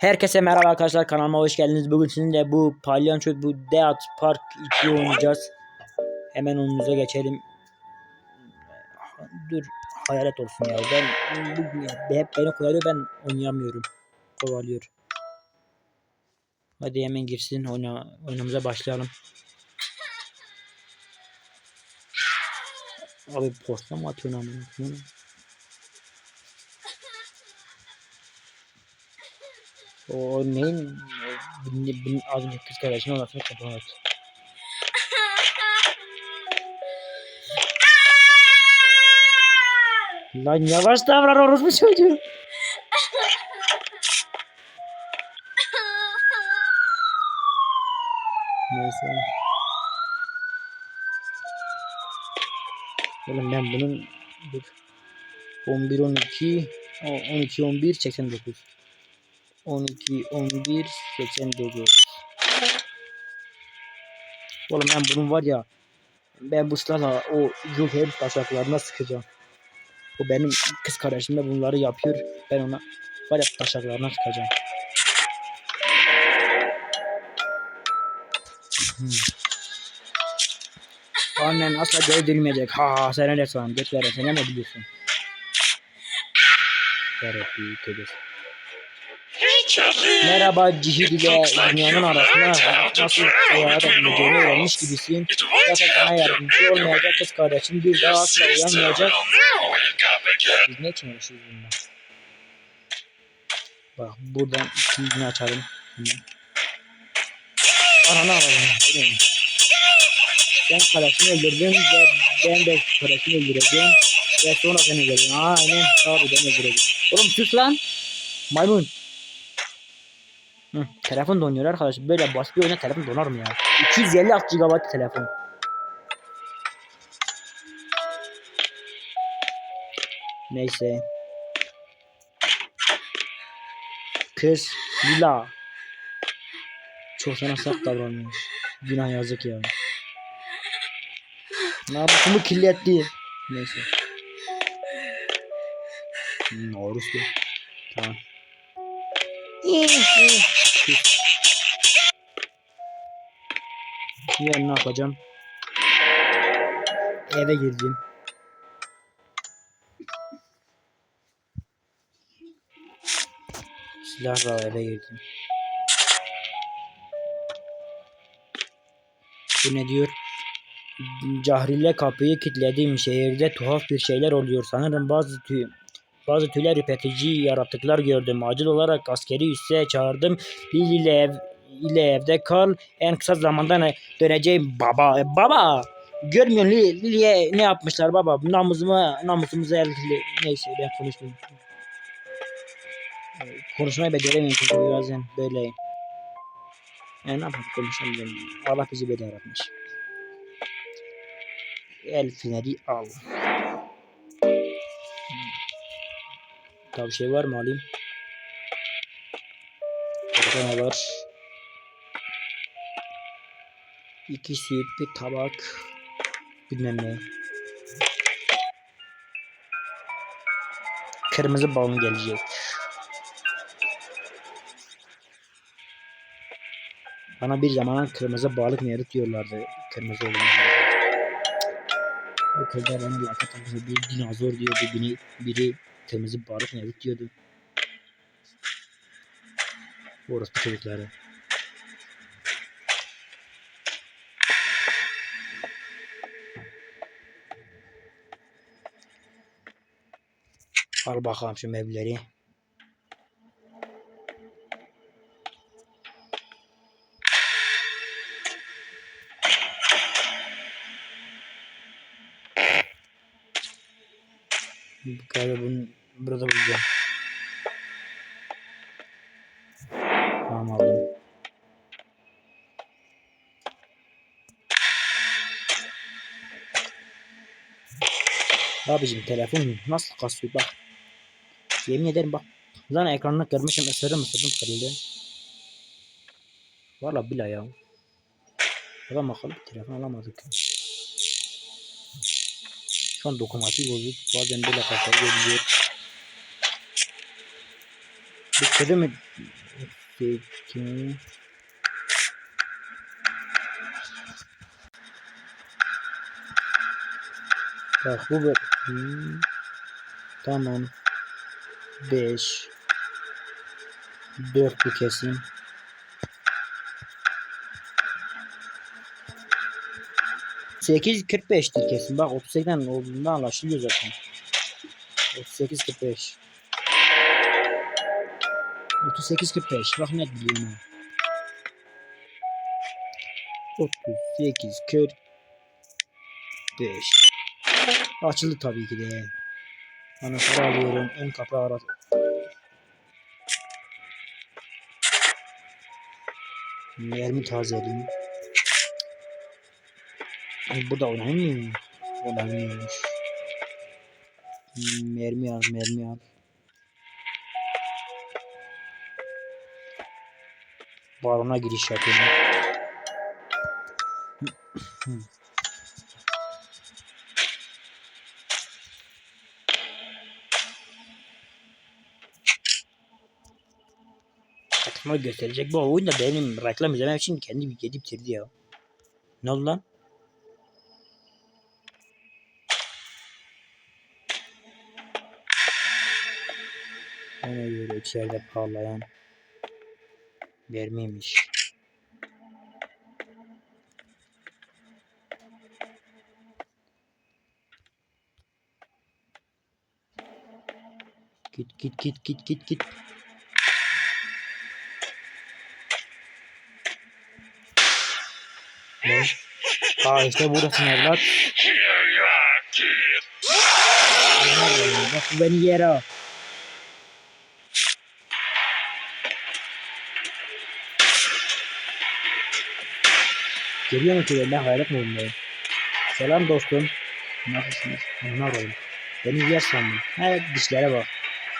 Herkese merhaba arkadaşlar kanalıma hoş geldiniz. Bugün sizinle bu palyaço bu Deat Park 2 oynayacağız. Hemen oyunumuza geçelim. Dur hayalet olsun ya. Ben bu, hep beni kovalıyor ben oynayamıyorum. Kovalıyor. Hadi hemen girsin oyna, oyunumuza başlayalım. Abi posta mı atıyorsun amına O neyin bin, az önce kız kardeşinin odasına kapını aç. Lan yavaş davran orospu çocuğu. Neyse. Oğlum ben bunun dur. 11 12 o 12 11 89 12 11 89 Oğlum ben bunun var ya ben bu silahla o herif taşaklarına sıkacağım. O benim kız kardeşim de bunları yapıyor. Ben ona var ya taşaklarına sıkacağım. Hmm. Annen asla geri dönmeyecek. Ha sen öyle san. Geç ver sen ne biliyorsun? Yarabbi tövbe. Merhaba Cihid ile dünyanın arasında nasıl seyahat edileceğini öğrenmiş gibisin. Zaten sana yardımcı olmayacak kız kardeşin bir daha asla uyanmayacak. Biz ne için uğraşıyoruz bununla? Bak buradan ikincini açalım. Ananı alalım. Ben kardeşini öldürdüm ve ben de kardeşini öldüreceğim. Ve sonra seni öldüreceğim. Aynen. Tabii ben öldüreceğim. Oğlum sus lan. Maymun. Hı, telefon donuyor arkadaş. Böyle basit bir oyuna telefon donar mı ya? 256 GB telefon. Neyse. Kız Lila. Çok sana sert davranıyor. Günah yazık ya. Namusumu kirletti. Neyse. Hmm, orospu. Tamam. Ben ne yapacağım? Eve girdim. Silahla eve girdim. Bu ne diyor? Cahrile kapıyı kilitledim. Şehirde tuhaf bir şeyler oluyor. Sanırım bazı tüy bazı tüyler ürpetici yaratıklar gördüm. Acil olarak askeri üsse çağırdım. Lili ile, ev, ile evde kal. En kısa zamanda ne- döneceğim baba. E, baba! Görmüyorsun Li- Lili'ye ne yapmışlar baba? Namusuma, namusumuza el Neyse ben konuşmayayım. E, Konuşmayı beceremiyorum bazen böyle. Yani ne yapalım konuşamıyorum. Allah bizi böyle yaratmış. El feneri al. Bir şey var mı alayım? Burada var? İki süt, bir tabak. Bilmem ne. Kırmızı balon gelecek. Bana bir zamanlar kırmızı balık mevcut diyorlardı. Kırmızı olunca. Okulda bana lakat takısı bir dinozor diyordu. Biri, biri kırmızı balık mevcut diyordu. Orospu çocukları. Al bakalım şu mevleri. Galiba bunu burada bulacağım. Tamam aldım. Abicim telefon nasıl kasıyor bak. Yemin ederim bak. Lan ekranını kırmışım ısırım ısırdım kırıldı. Valla bila ya. Adam bakalım telefon alamadık. Şu an dokunmatik bozuk. Bazen böyle kafayı geliyor. Kedi mi 32 Bak bu böyle. Tamam. 5 4 bir kesim. Sekiz kırk beştir kesin. Bak 38'den olduğunda anlaşılıyor zaten. 38 45. 38 45. Bak ne bileyim ben. 38 45. Açıldı tabii ki de. Anahtarı alıyorum. Ön kapağı ara. Mermi tazeleyeyim. Ay burada oynanmıyor mu? Oynanmıyormuş. Hmm, Mermi al, mermi al. Barona giriş yapıyorum. Takımı gösterecek. Bu oyun da benim reklam izlemem için kendi bir yedi bitirdi ya. Ne oldu lan? Ona göre içeride parlayan mermiymiş. Git git git git git git. Ne? Aa işte buradasın evlat. Beni yere al. Geliyor mu ki ben hayret modundayım. Selam dostum. Nasılsınız? Ne arayayım? Beni yer sandım. He dişlere bak.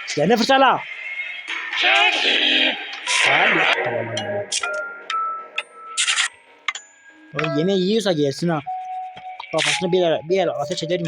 Dişlerine fırçala. O yemeği yiyorsa gelsin ha. Kafasını bir bir yere ateş ederim.